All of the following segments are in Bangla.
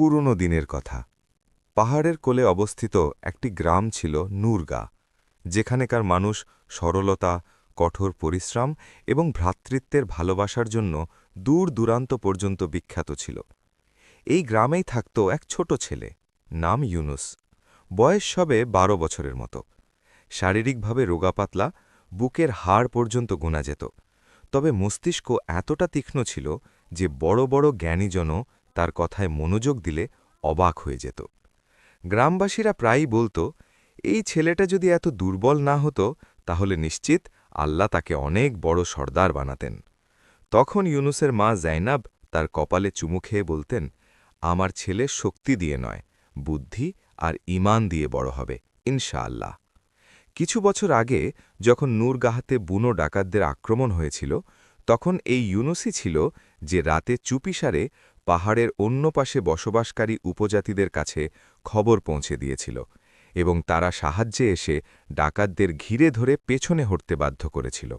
পুরনো দিনের কথা। পাহাড়ের কোলে অবস্থিত একটি গ্রাম ছিল নূরগা, যেখানেকার মানুষ সরলতা, কঠোর পরিশ্রম এবং ভ্রাতৃত্বের ভালোবাসার জন্য দূর দূরান্ত পর্যন্ত বিখ্যাত ছিল। এই গ্রামেই থাকত এক ছোট ছেলে, নাম ইউনুস। বয়স সবে বারো বছরের মতো। শারীরিকভাবে রোগাপাতলা, বুকের হাড় পর্যন্ত গোনা যেত। তবে মস্তিষ্ক এতটা তীক্ষ্ণ ছিল যে বড় বড় জ্ঞানীজনও তার কথায় মনোযোগ দিলে অবাক হয়ে যেত। গ্রামবাসীরা প্রায়ই বলতো, এই ছেলেটা যদি এত দুর্বল না হতো, তাহলে নিশ্চিত আল্লাহ তাকে অনেক বড় সর্দার বানাতেন। তখন ইউনুসের মা জাইনাব তার কপালে চুমু খেয়ে বলতেন, আমার ছেলে শক্তি দিয়ে নয়, বুদ্ধি আর ইমান দিয়ে বড় হবে, ইনশাআল্লাহ। কিছু বছর আগে যখন নূরগাহাতে বুনো ডাকাতদের আক্রমণ হয়েছিল, তখন এই ইউনুসই ছিল যে রাতে চুপিসারে পাহাড়ের অন্য পাশে বসবাসকারী উপজাতিদের কাছে খবর পৌঁছে দিয়েছিল এবং তারা সাহায্যে এসে ডাকাতদের ঘিরে ধরে পেছনে হটতে বাধ্য করেছিল।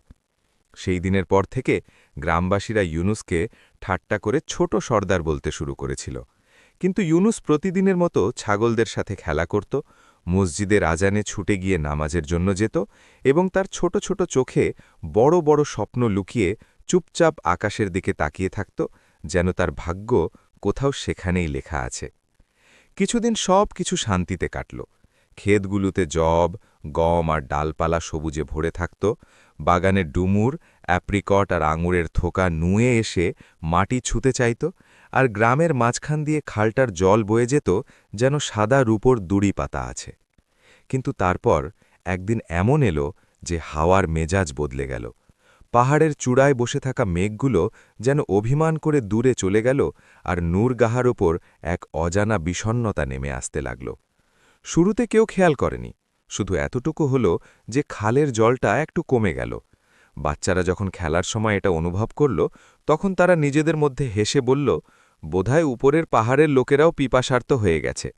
সেই দিনের পর থেকে গ্রামবাসীরা ইউনুসকে ঠাট্টা করে ছোট সর্দার বলতে শুরু করেছিল। কিন্তু ইউনুস প্রতিদিনের মতো ছাগলদের সাথে খেলা করত মসজিদের আজানে ছুটে গিয়ে নামাজের জন্য যেত এবং তার ছোট ছোট চোখে বড় বড় স্বপ্ন লুকিয়ে চুপচাপ আকাশের দিকে তাকিয়ে থাকত যেন তার ভাগ্য কোথাও সেখানেই লেখা আছে। কিছুদিন সব কিছু শান্তিতে কাটল। ক্ষেতগুলোতে জব, গম আর ডালপালা সবুজে ভরে থাকত বাগানে ডুমুর, অ্যাপ্রিকট আর আঙুরের থোকা নুয়ে এসে মাটি ছুতে চাইত আর গ্রামের মাঝখান দিয়ে খালটার জল বয়ে যেত যেন সাদা রূপর দুড়ি পাতা আছে। কিন্তু তারপর একদিন এমন এলো যে হাওয়ার মেজাজ বদলে গেল। পাহাড়ের চূড়ায় বসে থাকা মেঘগুলো যেন অভিমান করে দূরে চলে গেল আর নূরগাহার ওপর এক অজানা বিষণ্নতা নেমে আসতে লাগল। শুরুতে কেউ খেয়াল করেনি, শুধু এতটুকু হল যে খালের জলটা একটু কমে গেল। বাচ্চারা যখন খেলার সময় এটা অনুভব করল, তখন তারা নিজেদের মধ্যে হেসে বলল, বোধহয় উপরের পাহাড়ের লোকেরাও পিপাসার্থ হয়ে গেছে,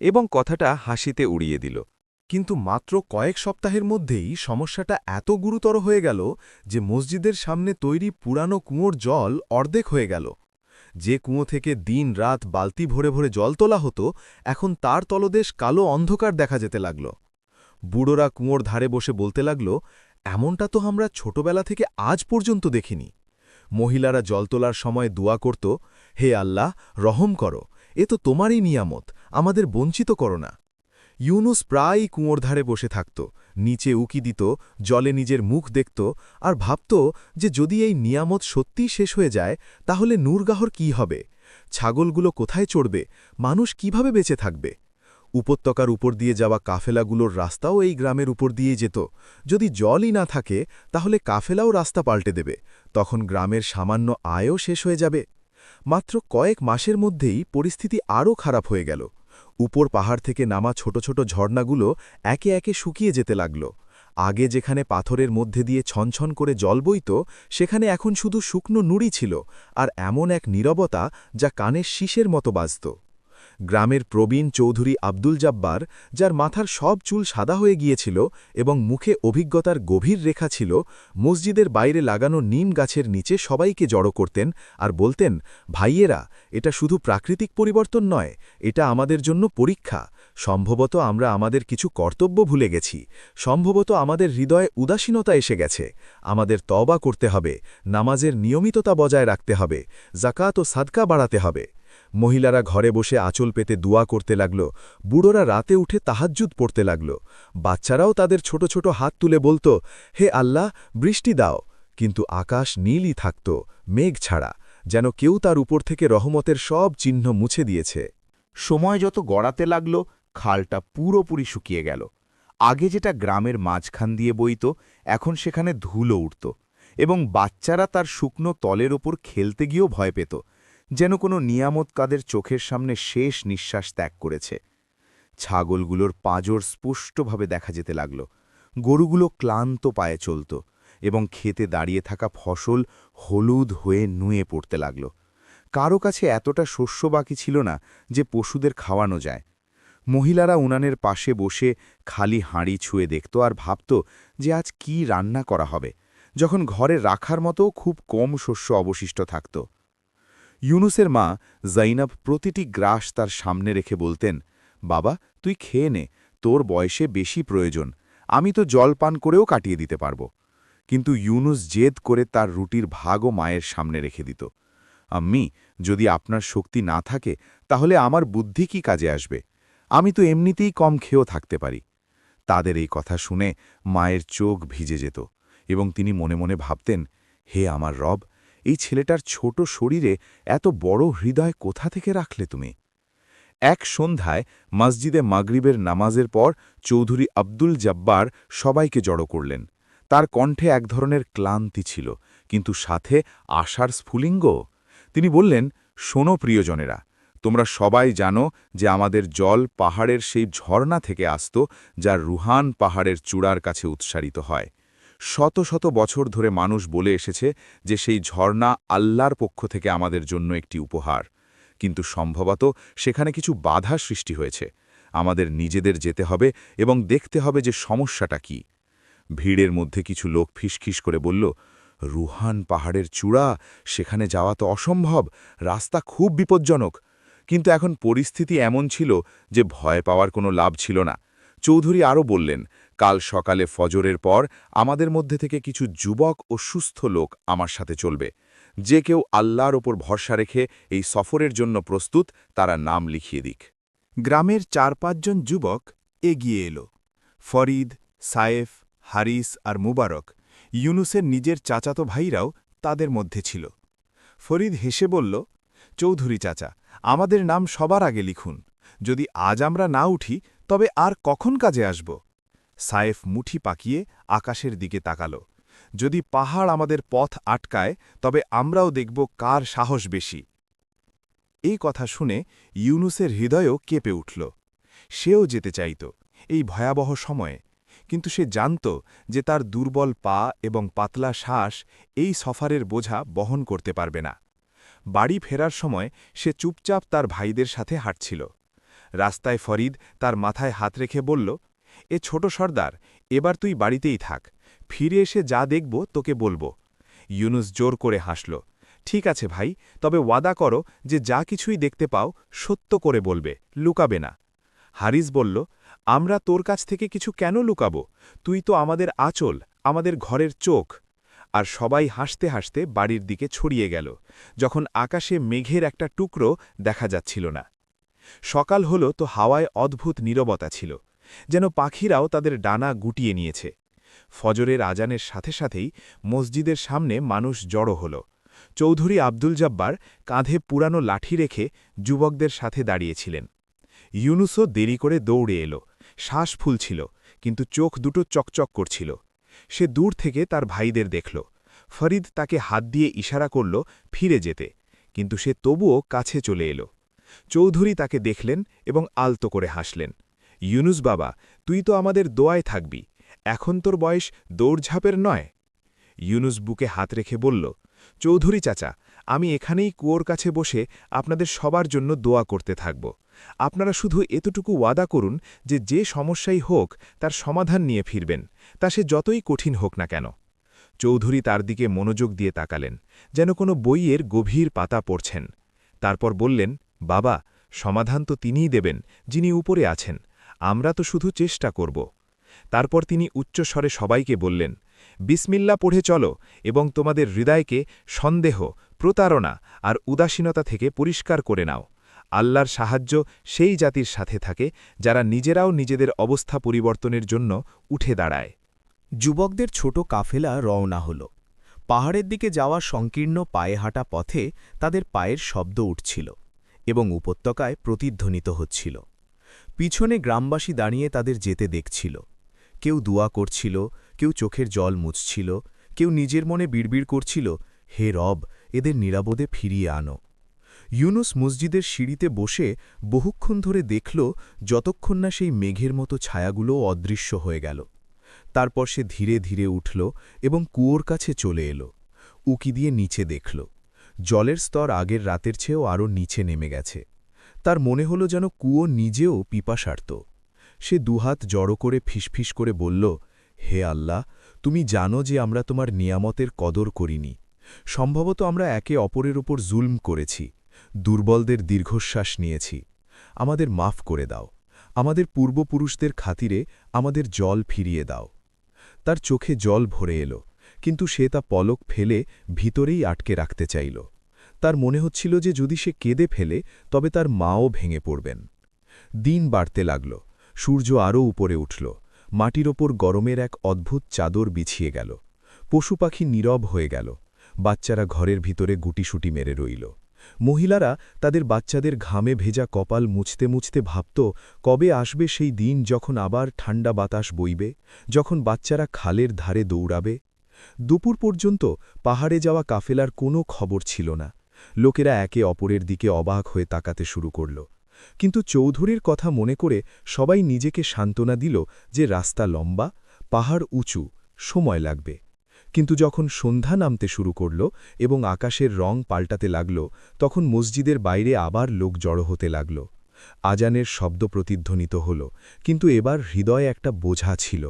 এবং কথাটা হাসিতে উড়িয়ে দিল। কিন্তু মাত্র কয়েক সপ্তাহের মধ্যেই সমস্যাটা এত গুরুতর হয়ে গেল যে মসজিদের সামনে তৈরি পুরানো কুঁয়োর জল অর্ধেক হয়ে গেল। যে কুঁয়ো থেকে দিন রাত বালতি ভরে ভরে জল তোলা হতো, এখন তার তলদেশ কালো অন্ধকার দেখা যেতে লাগল। বুড়োরা কুঁয়োর ধারে বসে বলতে লাগল, এমনটা তো আমরা ছোটবেলা থেকে আজ পর্যন্ত দেখিনি। মহিলারা জল তোলার সময় দোয়া করত, হে আল্লাহ, রহম করো, এ তো তোমারই নিয়ামত, আমাদের বঞ্চিত করো না। ইউনুস প্রায়ই কুঁয়োর ধারে বসে থাকত, নিচে উকি দিত, জলে নিজের মুখ দেখত আর ভাবত যে যদি এই নিয়ামত সত্যিই শেষ হয়ে যায়, তাহলে নূরগাহর কি হবে? ছাগলগুলো কোথায় চড়বে? মানুষ কীভাবে বেঁচে থাকবে? উপত্যকার উপর দিয়ে যাওয়া কাফেলাগুলোর রাস্তাও এই গ্রামের উপর দিয়ে যেত। যদি জলই না থাকে, তাহলে কাফেলাও রাস্তা পাল্টে দেবে। তখন গ্রামের সামান্য আয়ও শেষ হয়ে যাবে। মাত্র কয়েক মাসের মধ্যেই পরিস্থিতি আরও খারাপ হয়ে গেল। উপর পাহাড় থেকে নামা ছোট ছোট ঝর্ণাগুলো একে একে শুকিয়ে যেতে লাগল। আগে যেখানে পাথরের মধ্যে দিয়ে ছনছন করে জল বইত, সেখানে এখন শুধু শুকনো নুড়ি ছিল, আর এমন এক নীরবতা যা কানের শীষের মতো বাজত। গ্রামের প্রবীণ চৌধুরী আব্দুল জাব্বার, যার মাথার সব চুল সাদা হয়ে গিয়েছিল এবং মুখে অভিজ্ঞতার গভীর রেখা ছিল, মসজিদের বাইরে লাগানো নিম গাছের নিচে সবাইকে জড়ো করতেন আর বলতেন, ভাইয়েরা, এটা শুধু প্রাকৃতিক পরিবর্তন নয়, এটা আমাদের জন্য পরীক্ষা। সম্ভবত আমরা আমাদের কিছু কর্তব্য ভুলে গেছি। সম্ভবত আমাদের হৃদয়ে উদাসীনতা এসে গেছে। আমাদের তবা করতে হবে, নামাজের নিয়মিততা বজায় রাখতে হবে জাকাত ও সাদকা বাড়াতে হবে। মহিলারা ঘরে বসে আঁচল পেতে দোয়া করতে লাগল, বুড়োরা রাতে উঠে তাহাজ্জুদ পড়তে লাগল। বাচ্চারাও তাদের ছোট ছোট হাত তুলে বলত, হে আল্লাহ, বৃষ্টি দাও। কিন্তু আকাশ নীলই থাকত, মেঘ ছাড়া, যেন কেউ তার উপর থেকে রহমতের সব চিহ্ন মুছে দিয়েছে। সময় যত গড়াতে লাগল, খালটা পুরোপুরি শুকিয়ে গেল। আগে যেটা গ্রামের মাঝখান দিয়ে বইত, এখন সেখানে ধুলো উঠত এবং বাচ্চারা তার শুকনো তলের ওপর খেলতে গিয়েও ভয় পেত। যেন কোনো নিয়ামত কাদের চোখের সামনে শেষ নিঃশ্বাস ত্যাগ করেছে। ছাগলগুলোর পাঁজর স্পষ্টভাবে দেখা যেতে লাগল। গরুগুলো ক্লান্ত পায়ে চলত এবং খেতে দাঁড়িয়ে থাকা ফসল হলুদ হয়ে নুয়ে পড়তে লাগল। কারও কাছে এতটা শস্য বাকি ছিল না যে পশুদের খাওয়ানো যায়। মহিলারা উনানের পাশে বসে খালি হাঁড়ি ছুঁয়ে দেখত আর ভাবত যে আজ কি রান্না করা হবে। যখন ঘরে রাখার মতো খুব কম শস্য অবশিষ্ট থাকত। ইউনুসের মা জাইনাব প্রতিটি গ্রাস তার সামনে রেখে বলতেন, বাবা, তুই খেয়ে নে, তোর বয়সে বেশি প্রয়োজন, আমি তো জল পান করেও কাটিয়ে দিতে পারব। কিন্তু ইউনুস জেদ করে তার রুটির ভাগও মায়ের সামনে রেখে দিত। আম্মি, যদি আপনার শক্তি না থাকে, তাহলে আমার বুদ্ধি কি কাজে আসবে? আমি তো এমনিতেই কম খেয়েও থাকতে পারি। তাদের এই কথা শুনে মায়ের চোখ ভিজে যেত এবং তিনি মনে মনে ভাবতেন, হে আমার রব এই ছেলেটার ছোট শরীরে এত বড় হৃদয় কোথা থেকে রাখলে তুমি? এক সন্ধ্যায় মসজিদে মাগরিবের নামাজের পর চৌধুরী আব্দুল জব্বার সবাইকে জড়ো করলেন। তার কণ্ঠে এক ধরনের ক্লান্তি ছিল, কিন্তু সাথে আশার স্ফুলিঙ্গ তিনি বললেন, শোনো প্রিয়জনেরা, তোমরা সবাই জানো যে আমাদের জল পাহাড়ের সেই ঝর্ণা থেকে আসত, যা রুহান পাহাড়ের চূড়ার কাছে উৎসারিত হয়। শত শত বছর ধরে মানুষ বলে এসেছে যে সেই ঝর্ণা আল্লাহর পক্ষ থেকে আমাদের জন্য একটি উপহার। কিন্তু সম্ভবত সেখানে কিছু বাধা সৃষ্টি হয়েছে। আমাদের নিজেদের যেতে হবে এবং দেখতে হবে যে সমস্যাটা কি। ভিড়ের মধ্যে কিছু লোক ফিসখিস করে বলল, রুহান পাহাড়ের চূড়া, সেখানে যাওয়া তো অসম্ভব, রাস্তা খুব বিপজ্জনক। কিন্তু এখন পরিস্থিতি এমন ছিল যে ভয় পাওয়ার কোনো লাভ ছিল না। চৌধুরী আরও বললেন কাল সকালে ফজরের পর আমাদের মধ্যে থেকে কিছু যুবক ও সুস্থ লোক আমার সাথে চলবে। যে কেউ আল্লাহর ওপর ভরসা রেখে এই সফরের জন্য প্রস্তুত, তারা নাম লিখিয়ে দিক। গ্রামের চার পাঁচজন যুবক এগিয়ে এলো। ফরিদ, সায়েফ, হারিস আর মুবারক ইউনুসের নিজের চাচাতো ভাইরাও তাদের মধ্যে ছিল। ফরিদ হেসে বলল, চৌধুরী চাচা, আমাদের নাম সবার আগে লিখুন। যদি আজ আমরা না উঠি, তবে আর কখন কাজে আসব? সায়েফ মুঠি পাকিয়ে আকাশের দিকে তাকাল। যদি পাহাড় আমাদের পথ আটকায়, তবে আমরাও দেখব কার সাহস বেশি। এই কথা শুনে ইউনুসের হৃদয়ও কেঁপে উঠল। সেও যেতে চাইত এই ভয়াবহ সময়ে, কিন্তু সে জানত যে তার দুর্বল পা এবং পাতলা শ্বাস এই সফারের বোঝা বহন করতে পারবে না। বাড়ি ফেরার সময় সে চুপচাপ তার ভাইদের সাথে হাঁটছিল। রাস্তায় ফরিদ তার মাথায় হাত রেখে বলল এ ছোট সর্দার, এবার তুই বাড়িতেই থাক। ফিরে এসে যা দেখব, তোকে বলব। ইউনুস জোর করে হাসল। ঠিক আছে ভাই, তবে ওয়াদা করো যে যা কিছুই দেখতে পাও, সত্য করে বলবে, লুকাবে না। হারিস বলল, আমরা তোর কাছ থেকে কিছু কেন লুকাবো? তুই তো আমাদের আচল, আমাদের ঘরের চোখ। আর সবাই হাসতে হাসতে বাড়ির দিকে ছড়িয়ে গেল, যখন আকাশে মেঘের একটা টুকরো দেখা যাচ্ছিল না। সকাল হল তো হাওয়ায় অদ্ভুত নীরবতা ছিল। যেন পাখিরাও তাদের ডানা গুটিয়ে নিয়েছে। ফজরের আজানের সাথে সাথেই মসজিদের সামনে মানুষ জড়ো হল। চৌধুরী আব্দুল জব্বার কাঁধে পুরানো লাঠি রেখে যুবকদের সাথে দাঁড়িয়েছিলেন। ইউনুসও দেরি করে দৌড়ে এলো। শ্বাস ফুলছিল, কিন্তু চোখ দুটো চকচক করছিল। সে দূর থেকে তার ভাইদের দেখল। ফরিদ তাকে হাত দিয়ে ইশারা করল ফিরে যেতে, কিন্তু সে তবুও কাছে চলে এলো। চৌধুরী তাকে দেখলেন এবং আলতো করে হাসলেন। ইউনুস বাবা, তুই তো আমাদের দোয়ায় থাকবি, এখন তোর বয়স দৌড়ঝাঁপের নয়। ইউনুস বুকে হাত রেখে বলল, চৌধুরী চাচা, আমি এখানেই কুয়োর কাছে বসে আপনাদের সবার জন্য দোয়া করতে থাকব। আপনারা শুধু এতটুকু ওয়াদা করুন যে যে সমস্যাই হোক, তার সমাধান নিয়ে ফিরবেন, তা সে যতই কঠিন হোক না কেন। চৌধুরী তার দিকে মনোযোগ দিয়ে তাকালেন, যেন কোনো বইয়ের গভীর পাতা পড়ছেন। তারপর বললেন, বাবা, সমাধান তো তিনিই দেবেন, যিনি উপরে আছেন। আমরা তো শুধু চেষ্টা করব। তারপর তিনি উচ্চস্বরে সবাইকে বললেন বিসমিল্লা পড়ে চলো এবং তোমাদের হৃদয়কে সন্দেহ, প্রতারণা আর উদাসীনতা থেকে পরিষ্কার করে নাও। আল্লাহর সাহায্য সেই জাতির সাথে থাকে যারা নিজেরাও নিজেদের অবস্থা পরিবর্তনের জন্য উঠে দাঁড়ায়। যুবকদের ছোট কাফেলা রওনা হল। পাহাড়ের দিকে যাওয়া সংকীর্ণ পায়ে হাঁটা পথে তাদের পায়ের শব্দ উঠছিল এবং উপত্যকায় প্রতিধ্বনিত হচ্ছিল। পিছনে গ্রামবাসী দাঁড়িয়ে তাদের যেতে দেখছিল। কেউ দুয়া করছিল, কেউ চোখের জল মুছছিল, কেউ নিজের মনে বিড়বিড় করছিল, হে রব, এদের নিরাপদে ফিরিয়ে আনো। ইউনুস মসজিদের সিঁড়িতে বসে বহুক্ষণ ধরে দেখল, যতক্ষণ না সেই মেঘের মতো ছায়াগুলো অদৃশ্য হয়ে গেল। তারপর সে ধীরে ধীরে উঠল এবং কুয়োর কাছে চলে এলো। উকি দিয়ে নিচে দেখল। জলের স্তর আগের রাতের চেয়েও আরও নিচে নেমে গেছে। তার মনে হলো যেন কুয়ো নিজেও পিপাসার্ত। সে দুহাত জড়ো করে ফিসফিস করে বলল, হে আল্লাহ, তুমি জানো যে আমরা তোমার নিয়ামতের কদর করিনি। সম্ভবত আমরা একে অপরের ওপর জুলম করেছি, দুর্বলদের দীর্ঘশ্বাস নিয়েছি। আমাদের মাফ করে দাও। আমাদের পূর্বপুরুষদের খাতিরে আমাদের জল ফিরিয়ে দাও। তার চোখে জল ভরে এলো, কিন্তু সে তা পলক ফেলে ভিতরেই আটকে রাখতে চাইল। তার মনে হচ্ছিল যে যদি সে কেঁদে ফেলে, তবে তার মাও ভেঙে পড়বেন। দিন বাড়তে লাগল, সূর্য আরও উপরে উঠল, মাটির ওপর গরমের এক অদ্ভুত চাদর বিছিয়ে গেল, পশু পাখি নীরব হয়ে গেল, বাচ্চারা ঘরের ভিতরে গুটিসুটি মেরে রইল। মহিলারা তাদের বাচ্চাদের ঘামে ভেজা কপাল মুছতে মুছতে ভাবত, কবে আসবে সেই দিন যখন আবার ঠান্ডা বাতাস বইবে, যখন বাচ্চারা খালের ধারে দৌড়াবে। দুপুর পর্যন্ত পাহাড়ে যাওয়া কাফেলার কোনো খবর ছিল না লোকেরা একে অপরের দিকে অবাক হয়ে তাকাতে শুরু করল। কিন্তু চৌধুরীর কথা মনে করে সবাই নিজেকে সান্ত্বনা দিল যে রাস্তা লম্বা, পাহাড় উঁচু, সময় লাগবে। কিন্তু যখন সন্ধ্যা নামতে শুরু করল এবং আকাশের রং পাল্টাতে লাগল, তখন মসজিদের বাইরে আবার লোক জড়ো হতে লাগল। আজানের শব্দ প্রতিধ্বনিত হল, কিন্তু এবার হৃদয়ে একটা বোঝা ছিল।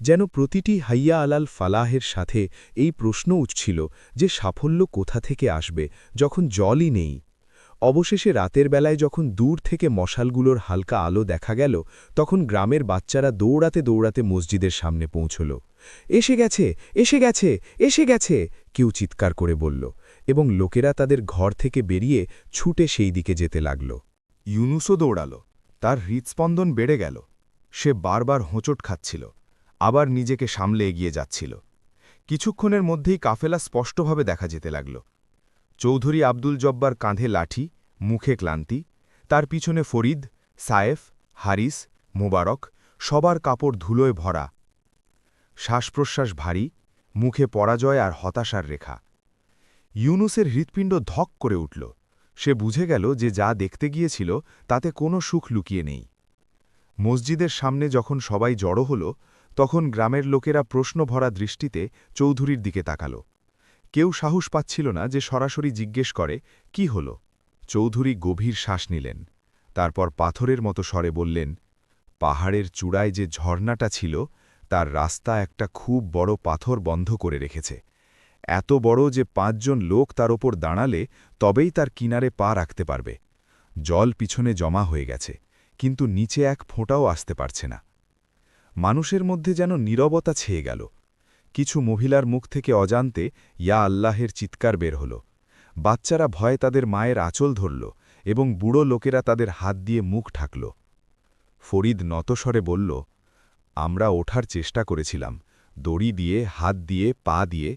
যেন প্রতিটি হাইয়া আলাল ফালাহের সাথে এই প্রশ্ন উঠছিল যে সাফল্য কোথা থেকে আসবে যখন জলই নেই। অবশেষে রাতের বেলায় যখন দূর থেকে মশালগুলোর হালকা আলো দেখা গেল, তখন গ্রামের বাচ্চারা দৌড়াতে দৌড়াতে মসজিদের সামনে পৌঁছল। এসে গেছে এসে গেছে এসে গেছে! কেউ চিৎকার করে বলল এবং লোকেরা তাদের ঘর থেকে বেরিয়ে ছুটে সেই দিকে যেতে লাগল। ইউনুসও দৌড়াল। তার হৃৎস্পন্দন বেড়ে গেল। সে বারবার হোঁচট খাচ্ছিল। আবার নিজেকে সামলে এগিয়ে যাচ্ছিল। কিছুক্ষণের মধ্যেই কাফেলা স্পষ্টভাবে দেখা যেতে লাগল। চৌধুরী আব্দুল জব্বার কাঁধে লাঠি, মুখে ক্লান্তি, তার পিছনে ফরিদ, সায়েফ, হারিস, মোবারক, সবার কাপড় ধুলোয় ভরা। শ্বাসপ্রশ্বাস ভারী, মুখে পরাজয় আর হতাশার রেখা। ইউনুসের হৃৎপিণ্ড ধক করে উঠল। সে বুঝে গেল যে যা দেখতে গিয়েছিল তাতে কোনো সুখ লুকিয়ে নেই। মসজিদের সামনে যখন সবাই জড়ো হল তখন গ্রামের লোকেরা প্রশ্নভরা দৃষ্টিতে চৌধুরীর দিকে তাকাল। কেউ সাহস পাচ্ছিল না যে সরাসরি জিজ্ঞেস করে, কি হল? চৌধুরী গভীর শ্বাস নিলেন। তারপর পাথরের মতো স্বরে বললেন, পাহাড়ের চূড়ায় যে ঝর্ণাটা ছিল, তার রাস্তা একটা খুব বড় পাথর বন্ধ করে রেখেছে। এত বড় যে পাঁচজন লোক তার ওপর দাঁড়ালে তবেই তার কিনারে পা রাখতে পারবে। জল পিছনে জমা হয়ে গেছে, কিন্তু নিচে এক ফোঁটাও আসতে পারছে না। মানুষের মধ্যে যেন নীরবতা ছেয়ে গেল। কিছু মহিলার মুখ থেকে অজান্তে ইয়া আল্লাহের চিৎকার বের হল। বাচ্চারা ভয়ে তাদের মায়ের আঁচল ধরল এবং বুড়ো লোকেরা তাদের হাত দিয়ে মুখ ঢাকল। ফরিদ নতস্বরে বলল, আমরা ওঠার চেষ্টা করেছিলাম, দড়ি দিয়ে, হাত দিয়ে, পা দিয়ে,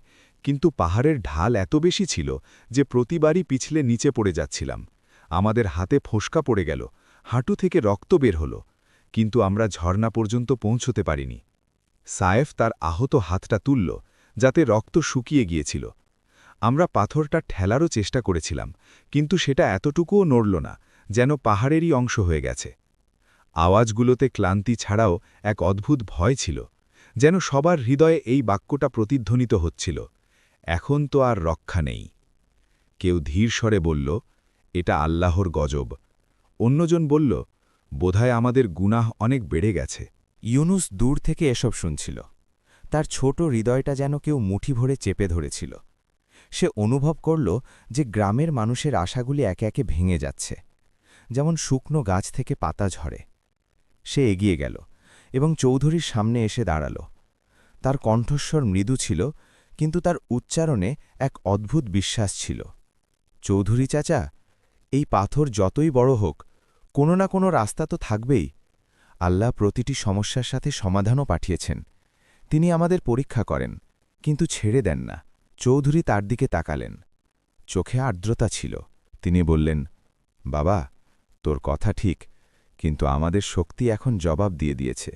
কিন্তু পাহাড়ের ঢাল এত বেশি ছিল যে প্রতিবারই পিছলে নিচে পড়ে যাচ্ছিলাম। আমাদের হাতে ফোসকা পড়ে গেল, হাঁটু থেকে রক্ত বের হল। কিন্তু আমরা ঝর্ণা পর্যন্ত পৌঁছতে পারিনি। সায়েফ তার আহত হাতটা তুলল, যাতে রক্ত শুকিয়ে গিয়েছিল। আমরা পাথরটা ঠেলারও চেষ্টা করেছিলাম, কিন্তু সেটা এতটুকুও নড়ল না, যেন পাহাড়েরই অংশ হয়ে গেছে। আওয়াজগুলোতে ক্লান্তি ছাড়াও এক অদ্ভুত ভয় ছিল, যেন সবার হৃদয়ে এই বাক্যটা প্রতিধ্বনিত হচ্ছিল, এখন তো আর রক্ষা নেই। কেউ ধীর স্বরে বলল, এটা আল্লাহর গজব। অন্যজন বলল বোধহয় আমাদের গুনাহ অনেক বেড়ে গেছে। ইউনুস দূর থেকে এসব শুনছিল। তার ছোট হৃদয়টা যেন কেউ মুঠি ভরে চেপে ধরেছিল। সে অনুভব করল যে গ্রামের মানুষের আশাগুলি একে একে ভেঙে যাচ্ছে। যেমন শুকনো গাছ থেকে পাতা ঝরে। সে এগিয়ে গেল এবং চৌধুরীর সামনে এসে দাঁড়াল। তার কণ্ঠস্বর মৃদু ছিল, কিন্তু তার উচ্চারণে এক অদ্ভুত বিশ্বাস ছিল। চৌধুরী চাচা, এই পাথর যতই বড় হোক কোনো না কোনো রাস্তা তো থাকবেই। আল্লাহ প্রতিটি সমস্যার সাথে সমাধানও পাঠিয়েছেন। তিনি আমাদের পরীক্ষা করেন, কিন্তু ছেড়ে দেন না। চৌধুরী তার দিকে তাকালেন। চোখে আর্দ্রতা ছিল। তিনি বললেন, বাবা, তোর কথা ঠিক, কিন্তু আমাদের শক্তি এখন জবাব দিয়ে দিয়েছে।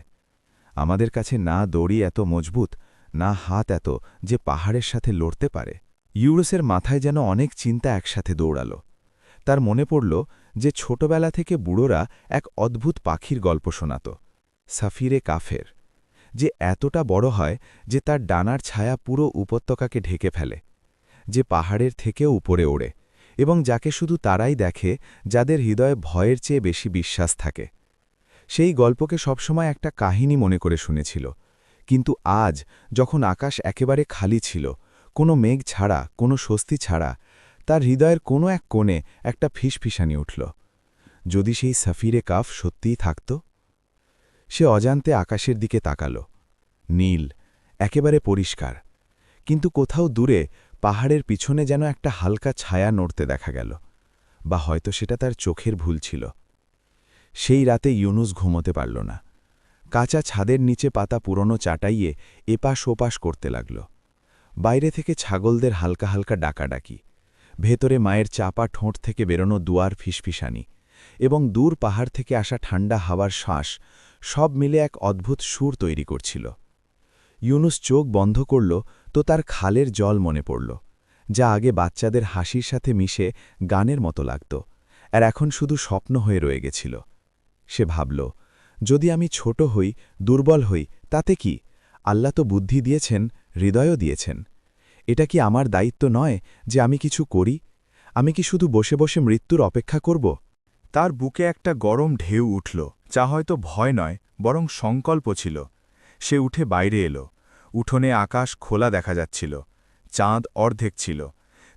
আমাদের কাছে না দড়ি এত মজবুত, না হাত এত যে পাহাড়ের সাথে লড়তে পারে। ইউরোসের মাথায় যেন অনেক চিন্তা একসাথে দৌড়াল। তার মনে পড়ল যে ছোটবেলা থেকে বুড়োরা এক অদ্ভুত পাখির গল্প শোনাত, সাফিরে কাফের, যে এতটা বড় হয় যে তার ডানার ছায়া পুরো উপত্যকাকে ঢেকে ফেলে, যে পাহাড়ের থেকেও উপরে ওড়ে এবং যাকে শুধু তারাই দেখে যাদের হৃদয়ে ভয়ের চেয়ে বেশি বিশ্বাস থাকে। সেই গল্পকে সবসময় একটা কাহিনী মনে করে শুনেছিল, কিন্তু আজ যখন আকাশ একেবারে খালি ছিল, কোনো মেঘ ছাড়া, কোনো স্বস্তি ছাড়া তার হৃদয়ের কোনো এক কোণে একটা ফিসফিসানি উঠল। যদি সেই সাফিরে কাফ সত্যিই থাকত? সে অজান্তে আকাশের দিকে তাকাল। নীল, একেবারে পরিষ্কার। কিন্তু কোথাও দূরে পাহাড়ের পিছনে যেন একটা হালকা ছায়া নড়তে দেখা গেল, বা হয়তো সেটা তার চোখের ভুল ছিল। সেই রাতে ইউনুস ঘুমোতে পারল না। কাঁচা ছাদের নিচে পাতা পুরনো চাটাইয়ে এপাশ ওপাশ করতে লাগল। বাইরে থেকে ছাগলদের হালকা হালকা ডাকাডাকি। ভেতরে মায়ের চাপা ঠোঁট থেকে বেরোনো দুয়ার ফিসফিসানি এবং দূর পাহাড় থেকে আসা ঠান্ডা হাওয়ার শ্বাস সব মিলে এক অদ্ভুত সুর তৈরি করছিল। ইউনুস চোখ বন্ধ করল তো তার খালের জল মনে পড়ল, যা আগে বাচ্চাদের হাসির সাথে মিশে গানের মতো লাগত আর এখন শুধু স্বপ্ন হয়ে রয়ে গেছিল। সে ভাবল, যদি আমি ছোট হই, দুর্বল হই, তাতে কি? আল্লাহ তো বুদ্ধি দিয়েছেন, হৃদয়ও দিয়েছেন। এটা কি আমার দায়িত্ব নয় যে আমি কিছু করি? আমি কি শুধু বসে বসে মৃত্যুর অপেক্ষা করব? তার বুকে একটা গরম ঢেউ উঠল, যা হয়তো ভয় নয়, বরং সংকল্প ছিল। সে উঠে বাইরে এলো। উঠোনে আকাশ খোলা দেখা যাচ্ছিল। চাঁদ অর্ধেক ছিল।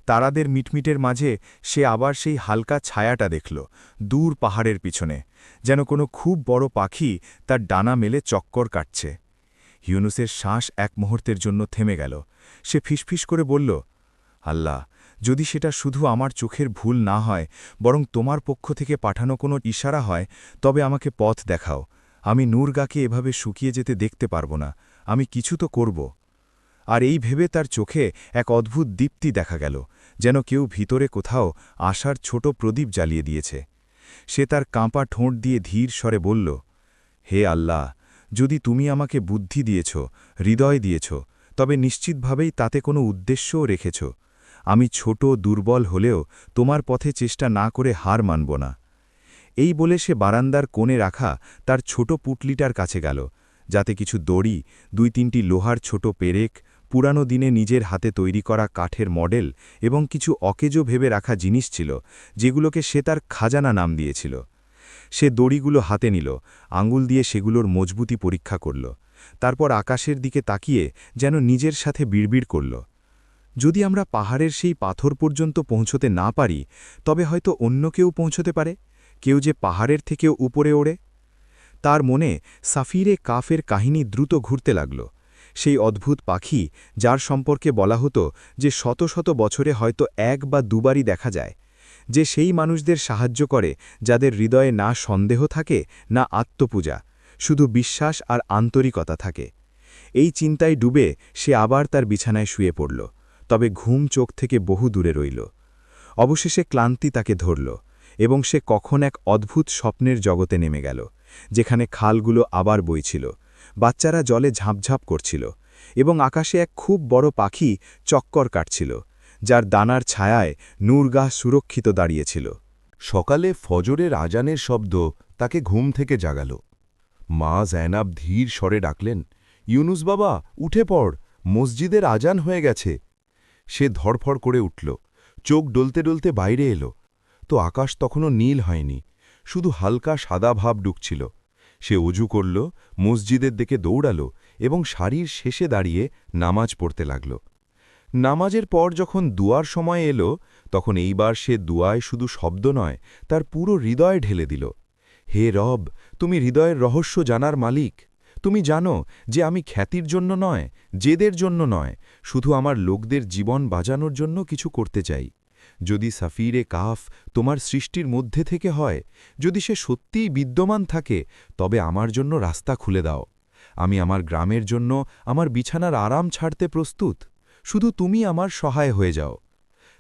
তারাদের মিটমিটের মাঝে সে আবার সেই হালকা ছায়াটা দেখল, দূর পাহাড়ের পিছনে। যেন কোনো খুব বড় পাখি তার ডানা মেলে চক্কর কাটছে। ইউনুসের শ্বাস এক মুহূর্তের জন্য থেমে গেল। সে ফিসফিস করে বলল, আল্লাহ, যদি সেটা শুধু আমার চোখের ভুল না হয়, বরং তোমার পক্ষ থেকে পাঠানো কোনো ইশারা হয়, তবে আমাকে পথ দেখাও। আমি নূরগাকে এভাবে শুকিয়ে যেতে দেখতে পারব না। আমি কিছু তো করব। আর এই ভেবে তার চোখে এক অদ্ভুত দীপ্তি দেখা গেল, যেন কেউ ভিতরে কোথাও আশার ছোট প্রদীপ জ্বালিয়ে দিয়েছে। সে তার কাঁপা ঠোঁট দিয়ে ধীর স্বরে বলল, হে আল্লাহ, যদি তুমি আমাকে বুদ্ধি দিয়েছ, হৃদয় দিয়েছ তবে নিশ্চিতভাবেই তাতে কোনো উদ্দেশ্যও রেখেছ। আমি ছোট, দুর্বল হলেও তোমার পথে চেষ্টা না করে হার মানব না। এই বলে সে বারান্দার কোণে রাখা তার ছোট পুটলিটার কাছে গেল, যাতে কিছু দড়ি, দুই তিনটি লোহার ছোট পেরেক, পুরানো দিনে নিজের হাতে তৈরি করা কাঠের মডেল এবং কিছু অকেজো ভেবে রাখা জিনিস ছিল, যেগুলোকে সে তার খাজানা নাম দিয়েছিল। সে দড়িগুলো হাতে নিল, আঙুল দিয়ে সেগুলোর মজবুতি পরীক্ষা করল। তারপর আকাশের দিকে তাকিয়ে যেন নিজের সাথে বিড়বিড় করল। যদি আমরা পাহাড়ের সেই পাথর পর্যন্ত পৌঁছতে না পারি, তবে হয়তো অন্য কেউ পৌঁছতে পারে, কেউ যে পাহাড়ের থেকেও উপরে ওড়ে। তার মনে সাফিরে কাফের কাহিনী দ্রুত ঘুরতে লাগল। সেই অদ্ভুত পাখি যার সম্পর্কে বলা হতো যে শত শত বছরে হয়তো এক বা দুবারই দেখা যায়, যে সেই মানুষদের সাহায্য করে যাদের হৃদয়ে না সন্দেহ থাকে, না আত্মপূজা। শুধু বিশ্বাস আর আন্তরিকতা থাকে। এই চিন্তায় ডুবে সে আবার তার বিছানায় শুয়ে পড়ল, তবে ঘুম চোখ থেকে বহু দূরে রইল। অবশেষে ক্লান্তি তাকে ধরল, এবং সে কখন এক অদ্ভুত স্বপ্নের জগতে নেমে গেল, যেখানে খালগুলো আবার বইছিল, বাচ্চারা জলে ঝাঁপঝাঁপ করছিল, এবং আকাশে এক খুব বড় পাখি চক্কর কাটছিল, যার দানার ছায়ায় নূরগাহ সুরক্ষিত দাঁড়িয়েছিল। সকালে ফজরের আজানের শব্দ তাকে ঘুম থেকে জাগাল। মা জয়নাব ধীর স্বরে ডাকলেন, ইউনুস বাবা, উঠে পড়, মসজিদের আজান হয়ে গেছে। সে ধরফড় করে উঠল, চোখ ডলতে ডলতে বাইরে এলো। তো আকাশ তখনও নীল হয়নি, শুধু হালকা সাদা ভাব ডুকছিল সে অজু করল, মসজিদের দিকে দৌড়াল এবং শাড়ির শেষে দাঁড়িয়ে নামাজ পড়তে লাগল। নামাজের পর যখন দুয়ার সময় এলো, তখন এইবার সে দুয়ায় শুধু শব্দ নয়, তার পুরো হৃদয় ঢেলে দিল। হে রব তুমি হৃদয়ের রহস্য জানার মালিক। তুমি জানো যে আমি খ্যাতির জন্য নয়, জেদের জন্য নয়, শুধু আমার লোকদের জীবন বাজানোর জন্য কিছু করতে চাই। যদি সাফিরে কাফ তোমার সৃষ্টির মধ্যে থেকে হয়, যদি সে সত্যিই বিদ্যমান থাকে, তবে আমার জন্য রাস্তা খুলে দাও। আমি আমার গ্রামের জন্য আমার বিছানার আরাম ছাড়তে প্রস্তুত। শুধু তুমি আমার সহায় হয়ে যাও।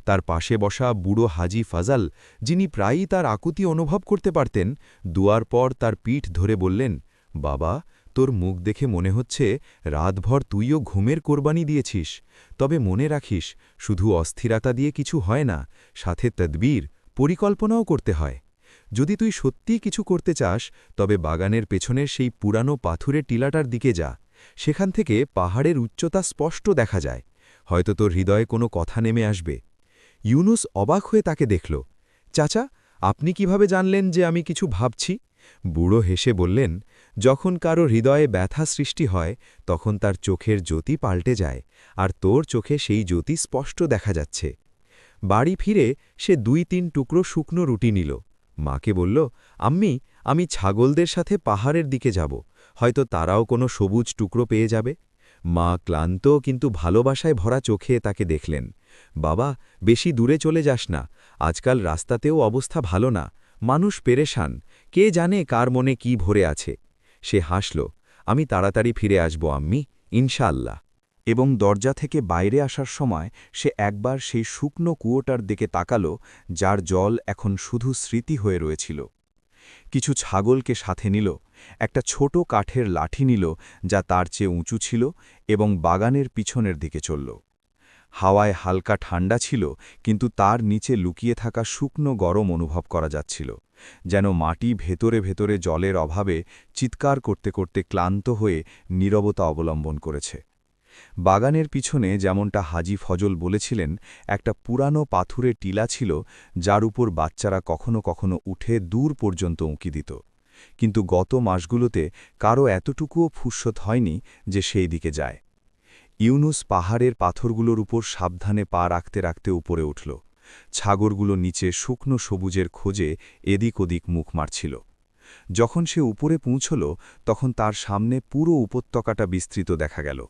তার পাশে বসা বুড়ো হাজি ফাজাল, যিনি প্রায়ই তার আকুতি অনুভব করতে পারতেন, দুয়ার পর তার পিঠ ধরে বললেন, বাবা, তোর মুখ দেখে মনে হচ্ছে রাতভর তুইও ঘুমের কোরবানি দিয়েছিস। তবে মনে রাখিস, শুধু অস্থিরতা দিয়ে কিছু হয় না, সাথে তদবীর, পরিকল্পনাও করতে হয়। যদি তুই সত্যিই কিছু করতে চাস, তবে বাগানের পেছনের সেই পুরানো পাথুরে টিলাটার দিকে যা। সেখান থেকে পাহাড়ের উচ্চতা স্পষ্ট দেখা যায়। হয়তো তোর হৃদয়ে কোনো কথা নেমে আসবে। ইউনুস অবাক হয়ে তাকে দেখল। চাচা, আপনি কীভাবে জানলেন যে আমি কিছু ভাবছি? বুড়ো হেসে বললেন, যখন কারও হৃদয়ে ব্যথা সৃষ্টি হয়, তখন তার চোখের জ্যোতি পাল্টে যায়, আর তোর চোখে সেই জ্যোতি স্পষ্ট দেখা যাচ্ছে। বাড়ি ফিরে সে দুই তিন টুকরো শুকনো রুটি নিল। মাকে বলল, আম্মি, আমি ছাগলদের সাথে পাহাড়ের দিকে যাব, হয়তো তারাও কোনো সবুজ টুকরো পেয়ে যাবে। মা ক্লান্ত কিন্তু ভালোবাসায় ভরা চোখে তাকে দেখলেন। বাবা, বেশি দূরে চলে যাস না। আজকাল রাস্তাতেও অবস্থা ভালো না। মানুষ পেরেশান। কে জানে কার মনে কি ভরে আছে। সে হাসল, আমি তাড়াতাড়ি ফিরে আসব, আম্মি, ইনশাআল্লাহ। এবং দরজা থেকে বাইরে আসার সময় সে একবার সেই শুকনো কুয়োটার দিকে তাকালো, যার জল এখন শুধু স্মৃতি হয়ে রয়েছিল। কিছু ছাগলকে সাথে নিল, একটা ছোট কাঠের লাঠি নিল, যা তার চেয়ে উঁচু ছিল এবং বাগানের পিছনের দিকে চলল। হাওয়ায় হালকা ঠান্ডা ছিল, কিন্তু তার নিচে লুকিয়ে থাকা শুকনো গরম অনুভব করা যাচ্ছিল, যেন মাটি ভেতরে ভেতরে জলের অভাবে চিৎকার করতে করতে ক্লান্ত হয়ে নীরবতা অবলম্বন করেছে। বাগানের পিছনে যেমনটা হাজি ফজল বলেছিলেন, একটা পুরানো পাথুরে টিলা ছিল, যার উপর বাচ্চারা কখনো কখনো উঠে দূর পর্যন্ত উঁকি দিত। কিন্তু গত মাসগুলোতে কারও এতটুকুও ফুসত হয়নি যে সেই দিকে যায়। ইউনুস পাহাড়ের পাথরগুলোর উপর সাবধানে পা রাখতে রাখতে উপরে উঠল। ছাগরগুলো নিচে শুকনো সবুজের খোঁজে এদিক ওদিক মুখ মারছিল। যখন সে উপরে পৌঁছল, তখন তার সামনে পুরো উপত্যকাটা বিস্তৃত দেখা গেল।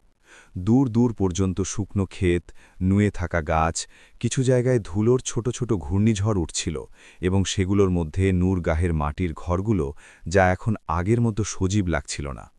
দূর দূর পর্যন্ত শুকনো ক্ষেত, নুয়ে থাকা গাছ, কিছু জায়গায় ধুলোর ছোট ছোট ঘূর্ণিঝড় উঠছিল এবং সেগুলোর মধ্যে নূরগাহের মাটির ঘরগুলো যা এখন আগের মতো সজীব লাগছিল না।